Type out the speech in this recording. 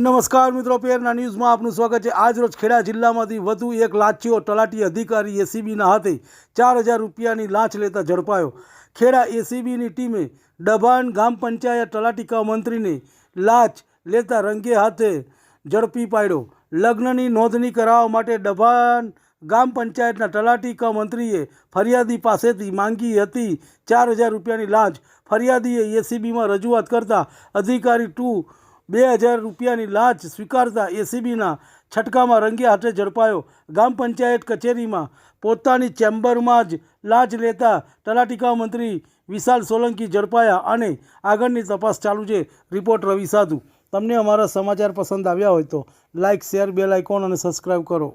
નમસ્કાર મિત્રો પેરના ન્યૂઝમાં આપનું સ્વાગત છે. આજરોજ ખેડા જિલ્લામાંથી વધુ એક લાંચીઓ તલાટી અધિકારી એસીબીના હાથે ચાર હજાર રૂપિયાની લાંચ લેતા ઝડપાયો. ખેડા એસીબીની ટીમે ડભાણ ગ્રામ પંચાયત તલાટી કા મંત્રીને લાંચ લેતા રંગે હાથે ઝડપી પાડ્યો. લગ્નની નોંધણી કરાવવા માટે ડભાણ ગ્રામ પંચાયતના તલાટી કા મંત્રીએ ફરિયાદી પાસેથી માંગી હતી ચાર હજાર રૂપિયાની લાંચ ફરિયાદીએ એસીબીમાં રજૂઆત કરતા અધિકારી ટુ બે હજાર રૂપિયાની લાંચ સ્વીકારતા એસીબીના છટકામાં રંગે હાથે ઝડપાયો. ગ્રામ પંચાયત કચેરીમાં પોતાની ચેમ્બરમાં જ લાંચ લેતા તલાટીકા મંત્રી વિશાલ સોલંકી ઝડપાયા અને આગળની તપાસ ચાલુ છે. રિપોર્ટ રવિ સાધુ. તમને અમારા સમાચાર પસંદ આવ્યા હોય તો લાઇક શેર, બેલ આઇકોન અને સબસ્ક્રાઈબ કરો.